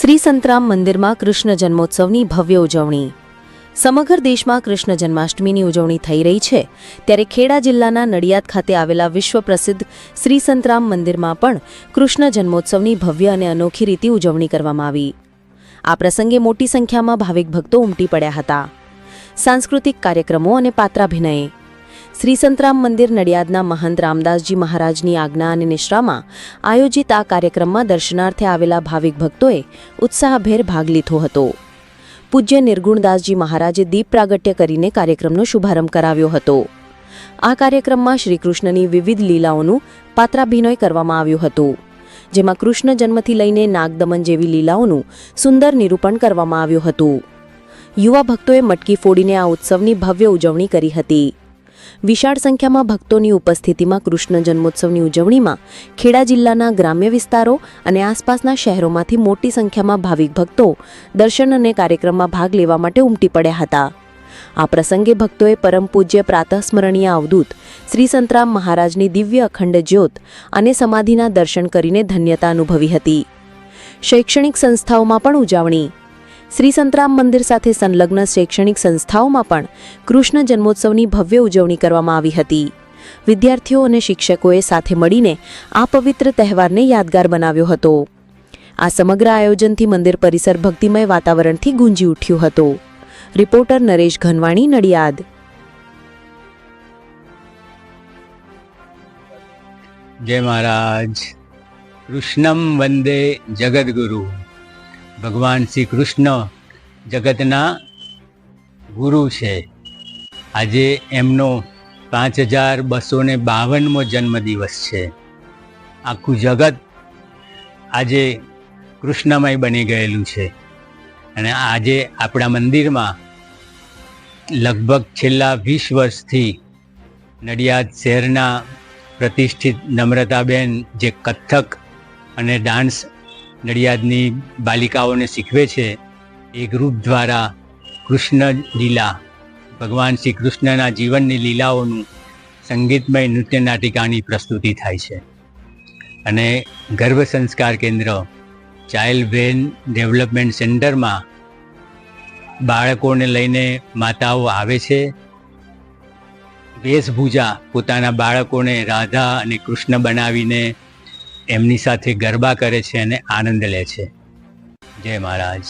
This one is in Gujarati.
શ્રી સંતરામ મંદિરમાં કૃષ્ણ જન્મોત્સવની ભવ્ય ઉજવણી. સમગ્ર દેશમાં કૃષ્ણ જન્માષ્ટમીની ઉજવણી થઈ રહી છે. ત્યારે ખેડા જિલ્લાના નડિયાદ ખાતે આવેલા વિશ્વ પ્રસિદ્ધ શ્રી સંતરામ મંદિરમાં પણ કૃષ્ણ જન્મોત્સવની ભવ્ય અને અનોખી રીતે ઉજવણી કરવામાં આવી. આ પ્રસંગે મોટી સંખ્યામાં ભાવિક ભક્તો ઉમટી પડ્યા હતા. સાંસ્કૃતિક કાર્યક્રમો અને પાત્રાભિનયે શ્રી સંતરામ મંદિર નડિયાદના મહંત રામદાસજી મહારાજની આજ્ઞા અને નિશ્રામાં આયોજિત આ કાર્યક્રમમાં દર્શનાર્થે આવેલા ભાવિક ભક્તોએ ઉત્સાહભેર ભાગ લીધો હતો. પૂજ્ય નિર્ગુણદાસજી મહારાજે દીપ પ્રાગટ્ય કરીને કાર્યક્રમનો શુભારંભ કરાવ્યો હતો. આ કાર્યક્રમમાં શ્રીકૃષ્ણની વિવિધ લીલાઓનું પાત્રાભિનય કરવામાં આવ્યું હતું. જેમાં કૃષ્ણ જન્મથી લઈને નાગદમન જેવી લીલાઓનું સુંદર નિરૂપણ કરવામાં આવ્યું હતું. યુવા ભક્તોએ મટકી ફોડીને આ ઉત્સવની ભવ્ય ઉજવણી કરી હતી. વિશાળ સંખ્યામાં ભક્તોની ઉપસ્થિતિમાં કૃષ્ણ જન્મોત્સવની ઉજવણીમાં ખેડા જિલ્લાના ગ્રામ્ય વિસ્તારો અને આસપાસના શહેરોમાંથી મોટી સંખ્યામાં ભાવિક ભક્તો દર્શન અને કાર્યક્રમમાં ભાગ લેવા માટે ઉમટી પડ્યા હતા. આ પ્રસંગે ભક્તોએ પરમ પૂજ્ય પ્રાતઃસ્મરણીય અવધૂત શ્રી સંતરામ મહારાજની દિવ્ય અખંડ જ્યોત અને સમાધિના દર્શન કરીને ધન્યતા અનુભવી હતી. શૈક્ષણિક સંસ્થાઓમાં પણ ઉજવણી શ્રી સંતરામ મંદિર સાથે સંલગ્ન શૈક્ષણિક સંસ્થાઓમાં પણ કૃષ્ણ જન્મોત્સવની ભવ્ય ઉજવણી કરવામાં આવી હતી. વિદ્યાર્થીઓ અને શિક્ષકોએ સાથે મળીને આ પવિત્ર તહેવારને યાદગાર બનાવ્યો હતો. આ સમગ્ર આયોજનથી મંદિર પરિસર ભક્તિમય વાતાવરણથી ગુંજી ઉઠ્યું હતું. રિપોર્ટર નરેશ ઘનવાણી, નડિયાદ. જય મહારાજ. કૃષ્ણમ વંદે જગદગુરુ. ભગવાન શ્રી કૃષ્ણ જગતના ગુરુ છે. આજે એમનો પાંચ હજાર બસો ને બાવનમો જન્મદિવસ છે. આખું જગત આજે કૃષ્ણમય બની ગયેલું છે. અને આજે આપણા મંદિરમાં લગભગ છેલ્લા વીસ વર્ષથી નડિયાદ શહેરના પ્રતિષ્ઠિત નમ્રતાબેન જે કથક અને ડાન્સ નડિયાદની બાલિકાઓને શીખવે છે એ ગ્રુપ દ્વારા કૃષ્ણ લીલા. ભગવાન શ્રી કૃષ્ણના જીવનની લીલાઓનું સંગીતમય નૃત્ય નાટિકાની પ્રસ્તુતિ થાય છે. અને ગર્ભ સંસ્કાર કેન્દ્ર ચાઇલ્ડ બ્રેન ડેવલપમેન્ટ સેન્ટરમાં બાળકોને લઈને માતાઓ આવે છે. વેશભૂજા પોતાના બાળકોને રાધા અને કૃષ્ણ બનાવીને એમની સાથે ગરબા કરે છે અને આનંદ લે છે. જય મહારાજ.